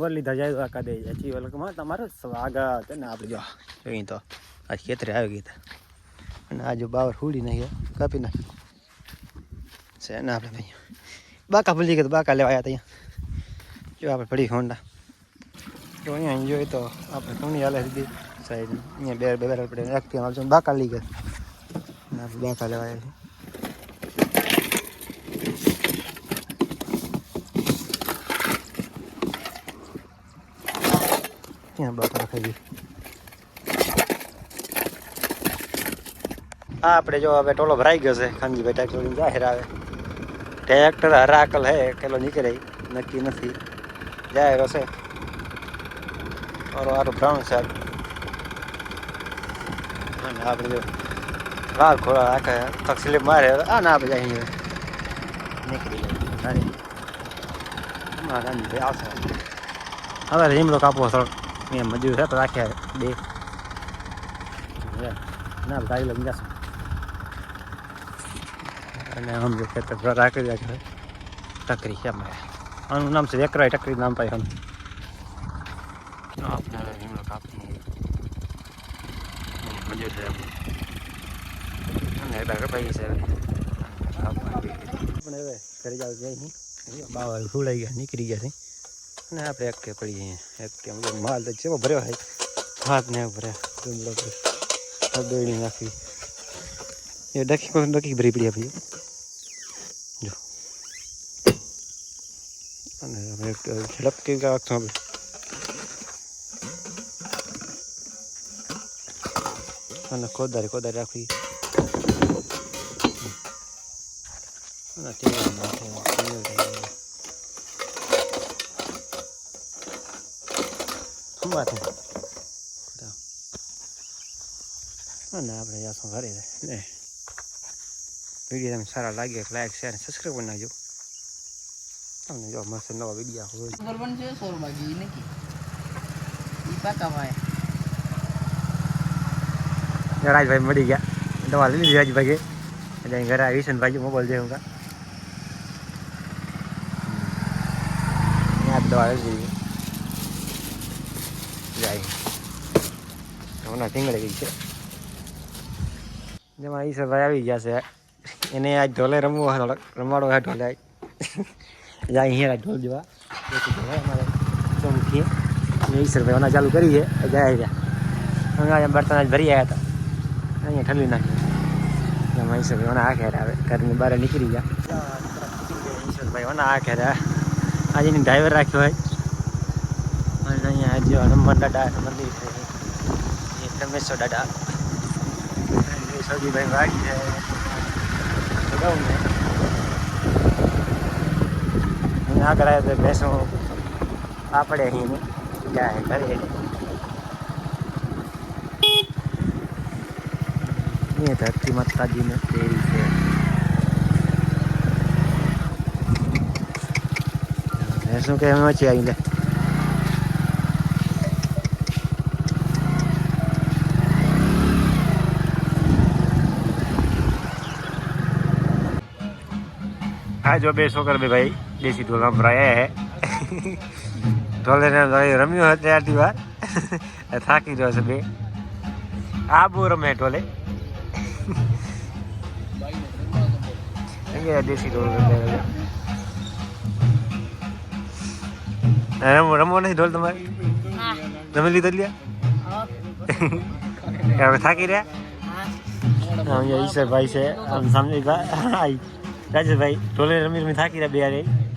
મુરલીધર જય દ્વારકા દે હજી વેલકમ તમારું સ્વાગત ને આપણે જો. જોઈએ તો આજ ખેતરે આવી ગયા અને આ જો બાવર હુડી નાખ્યો. કાપી નાખ્યો. છે ને આપણે ભાઈ. બાકા ભૂલી ગયા બાકા લેવા આવ્યા ત્યાં જો આપણે પડી હોન્ડા જો અહીંયા જોઈએ તો આપણે કોની હાલે દીધી. સાઈડ અહીંયા બે બે બે પડે. એકથી આવજો બાકા લઈ ગયા. બાકા લેવા આવ્યા છીએ. ત્યાં બાકા ખાઈ હા આપણે જો હવે ટોલો ભરાઈ ગયો છે ખાનજીભાઈ ટ્રેક્ટર જાહેર આવે ટ્રેક્ટર હરાકલ હે કેલો નીકળે નક્કી નથી જાહેર હશે મારો આરો બ્રાઉન છે અને આપણે જો વાર ખોરા આખે તક સ્લીપ મારે આ ના આપણે જાય નીકળી જાય હવે રીમલો કાપવો થોડો અહીંયા મજૂર છે તો રાખ્યા બે ના ગાડી લઈને જશું અને આમ જો ખેતર રાખી રહ્યા છે ટકરી છે અમારે આનું નામ છે વેકરાય ટકરી નામ પાય આમ આપણે હવે કાપી મજૂર છે અને એટલે ભાઈ છે આપણે હવે ઘરે જાવ જઈ ગયા નીકળી ગયા છે અને આપણે એક કે પડી જઈએ એક કે મતલબ માલ તો ચેવો ભર્યો હોય હાથ ને ભર્યા ડુંગળો ભર્યો બેડી નાખી એ ડકી કોઈ ડકી ભરી પડી આપી જો અને હવે એક ઝડપ કે રાખશું આપણે અને કોદારી કોદારી રાખવી અને ટીવી નાખે ખંભાથી અને આપણે જાશું ઘરે ને વીડિયો તમને સારા લાગે લાઈક શેર સબસ્ક્રાઈબ કરી નાખજો. તમને જો મસ્ત નવા વીડિયો હોય. ખબર પણ છે સોર બાકી ઈ નથી. ઈ પાકા વાય. રાજભાઈ મળી ગયા. દવા લઈ લીધી રાજભાઈ એટલે અહીં ઘરે આવીશ ને ભાઈ મોબાઈલ દે હું કા. ત્યાં દવા લઈ લીધી. જાય. હમણાં ટીંગળી ગઈ છે. જેમાં ઈશ્વરભાઈ આવી ગયા છે. એને આજ ઢોલે રમવું હોય થોડોક રમાડો હોય ઢોલે જાય અહીંયા ઢોલ જેવા. અમારે અને ઈશ્વરભાઈ ઓના ચાલુ કરીએ જાય રહ્યા અમે બર્તન આજ ભરી આવ્યા હતા. અહીંયા ઠંડી નાખી એમાં ઈશ્વરભાઈ ઓના આ ખેર આવે. ઘરની બહાર નીકળી ગયા. ઈશ્વરભાઈ ઓના આ ખેર આજે એની ડ્રાઈવર રાખ્યો હોય. અને અહીંયા આજે હનુમાન દાદા મંદિર છે, એ રમેશ્વર દાદા. સૌજીભાઈ વાડી છે. બધાઉ ને અને આગળ આવ્યો તો ભેંસો આપણે અહીં જાય ઘરે એ ધરતી માતાજીને તેરી છે. ભેંસો કે એમાં છે લે હા જો બે છોકરા બે ભાઈ દેશી ઢોલા ભરાયા હે. ઢોલે ને રમ્યો હતો ત્યારથી વાર. થાકી રહ્યો છે બે. આ બહુ રમે ઢોલે. અહીંયા દેશી ઢોલ રમે રમો રમો નહીં ઢોલ તમારે? રમી લીધો લ્યા? હવે થાકી રહ્યા? અહીંયા ઈશ્વરભાઈ છે. આમ સામે ભાઈ. રાજેશભાઈ ઢોલે રમી રમી થાકી રહ્યા બે